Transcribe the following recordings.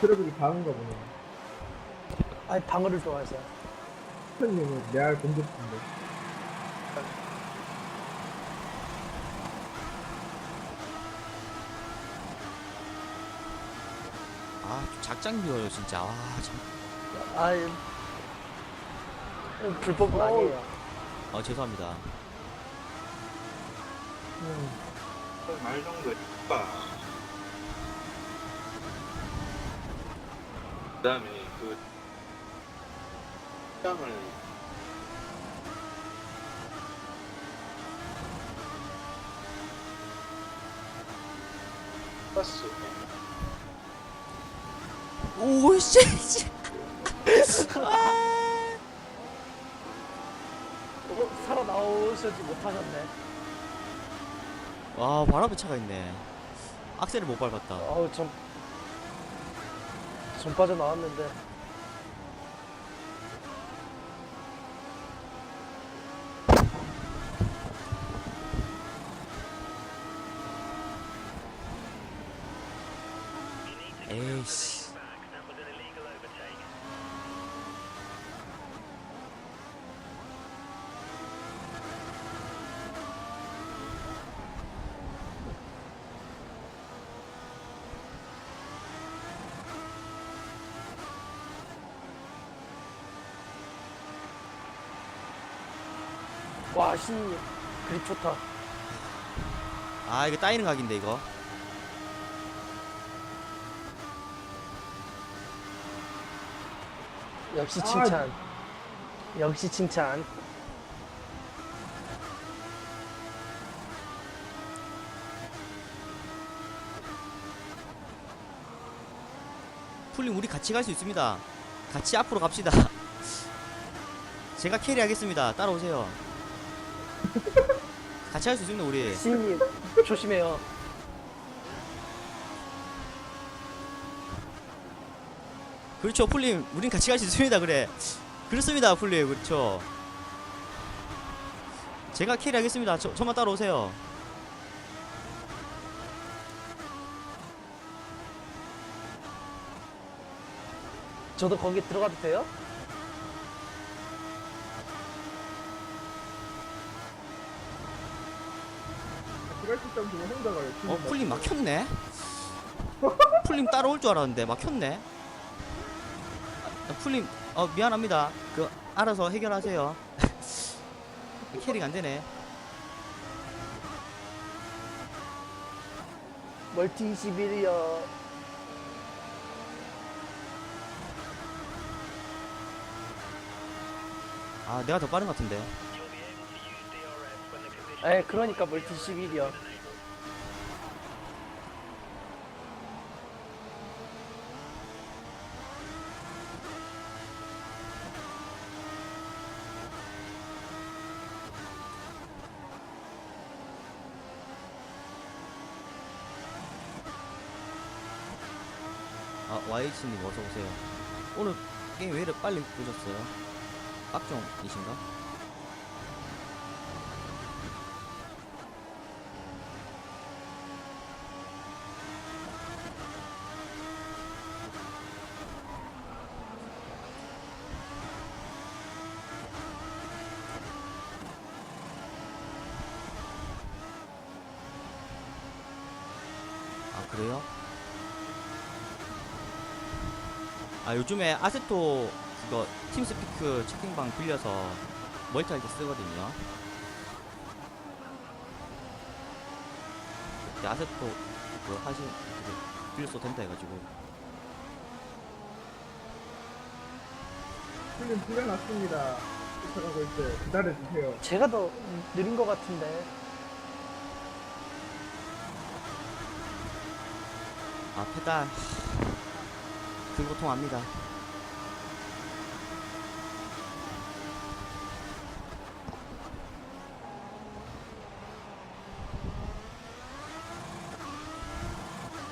트러블이 강한가 보네. 아니 방어를 좋아해서 스타님은 레알 공격수인데. 아, 좀 작작 미워요, 진짜. 아, 참. 아이 음, 불법은 아니에요 어, 죄송합니다. 음. 말 정도 있다. 그 다음에 그 시장을 버스 오, 씨, 씨. 어, 살아나오시지 못하셨네 와, 바람에 차가 있네. 악셀을 못 밟았다. 어우 전, 전 빠져나왔는데 에이씨. 와 신님 그립 좋다 아, 이거 따이는 각인데, 이거. 역시 아, 칭찬 역시 칭찬 풀림, 우리 같이 갈 수 있습니다. 같이 앞으로 갑시다. 제가 캐리하겠습니다. 따라오세요. 같이 할 수 있습니다, 우리. 신님 조심해요 그렇죠, 풀림. 우린 같이 갈 수 있습니다, 그래. 그렇습니다, 풀림. 그렇죠. 제가 캐리하겠습니다. 저, 저만 따라오세요. 저도 거기 들어가도 돼요? 들어갈 수 있다면 그냥 혼자 가요. 어, 풀림 막혔네? 풀림 따라올 줄 알았는데, 막혔네? 아, 풀림, 어, 미안합니다. 그, 알아서 해결하세요. 캐리가 안 되네. 멀티 21이요 아, 내가 더 빠른 것 같은데. 에 그러니까 멀티 11이요 아, YH님 어서오세요. 오늘 게임 왜 이렇게 빨리 끄셨어요? 빡종이신가? 그래요? 아 요즘에 아세토 그거 팀스피크 채팅방 빌려서 멀티할 때 쓰거든요. 그때 아세토 그 하신 그 빌려서 된다 해가지고 풀림 풀려났습니다. 쫓아가고 있어요. 기다려주세요. 제가 더 느린 것 같은데 아 페달 그 고통 압니다.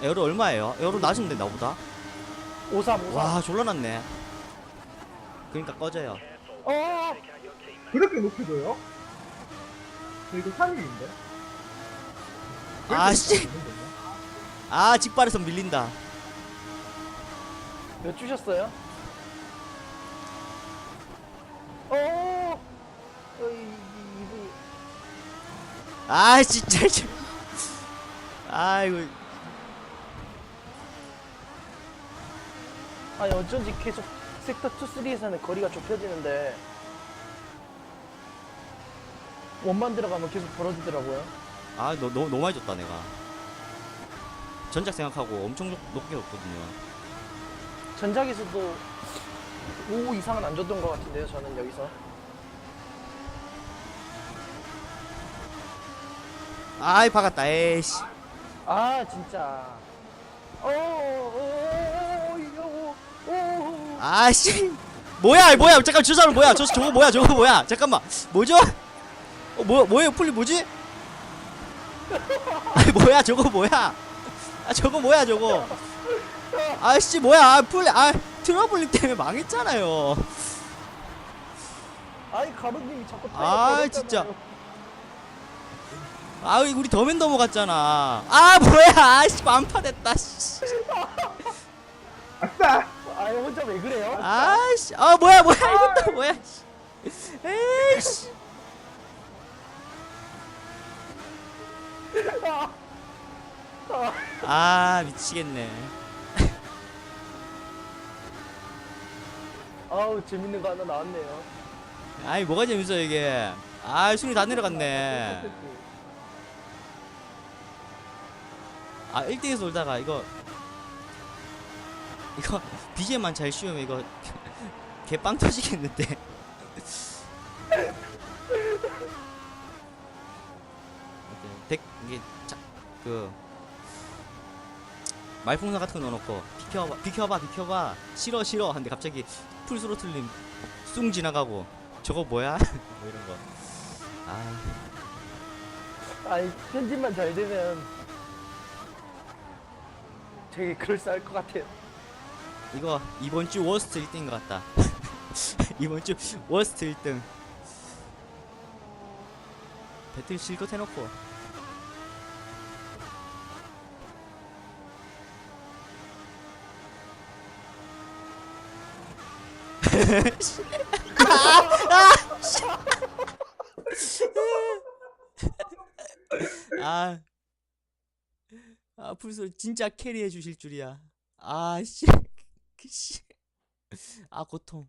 에어로 얼마예요? 에어로 낮은데 나보다? 53 53 와 졸라 낮네. 그러니까 꺼져요. 어 그렇게 높여줘요? 저 이거 3일인데? 아, 씨. 아 직발에서 밀린다. 몇 주셨어요? 어, 어, 이, 이, 이분이. 아 진짜 좀. 아이고 아니 어쩐지 계속 섹터 2, 3에서는 거리가 좁혀지는데 원만 들어가면 계속 벌어지더라고요. 아 너, 너, 너무 많이 줬다 내가 전작 생각하고 엄청 높- 높게 줬거든요. 전작에서도 5 이상은 안 줬던 것 같은데요, 저는 여기서. 아이 박았다. 에이씨. 아 진짜. 아씨. 뭐야 뭐야. 잠깐 저 사람 뭐야? 저 저거 뭐야? 저거 뭐야? 잠깐만. 뭐죠? 어 뭐, 뭐예요? 풀리 뭐지? 아니 뭐야? 저거 뭐야 아 저거 뭐야 저거 아씨 뭐야 아, 풀리 아 트러블링 때문에 망했잖아요 아이 가로님이 자꾸 아. 진짜. 아 우리 더맨 넘어갔잖아 아 뭐야 아씨 완파됐다 씨. 아싸! 아 혼자 왜 그래요? 아씨 아 뭐야 뭐야 이것도 뭐야 씨. 에이씨 아 미치겠네. 아우 재밌는 거 하나 나왔네요. 아이 뭐가 재밌어 이게. 아 순위 다 내려갔네. 아 1등에서 놀다가 이거 이거 BGM만 잘 씌우면 이거 개 빵 터지겠는데. 덱 이게 자, 그 말풍선 같은 거 넣어놓고 비켜봐 비켜봐 비켜봐 싫어 싫어 하는데 갑자기 풀스로틀림 쑥 지나가고 저거 뭐야 뭐 이런 거 아. 아니 편집만 잘 되면 되게 그럴싸할 것 같아요. 이거 이번 주 워스트 1등인 것 같다. 이번 주 워스트 1등. 배틀 실컷 해놓고. 아, 아, 풀소 진짜 캐리해 주실 줄이야. 아, 씨. 씨. 아, 고통.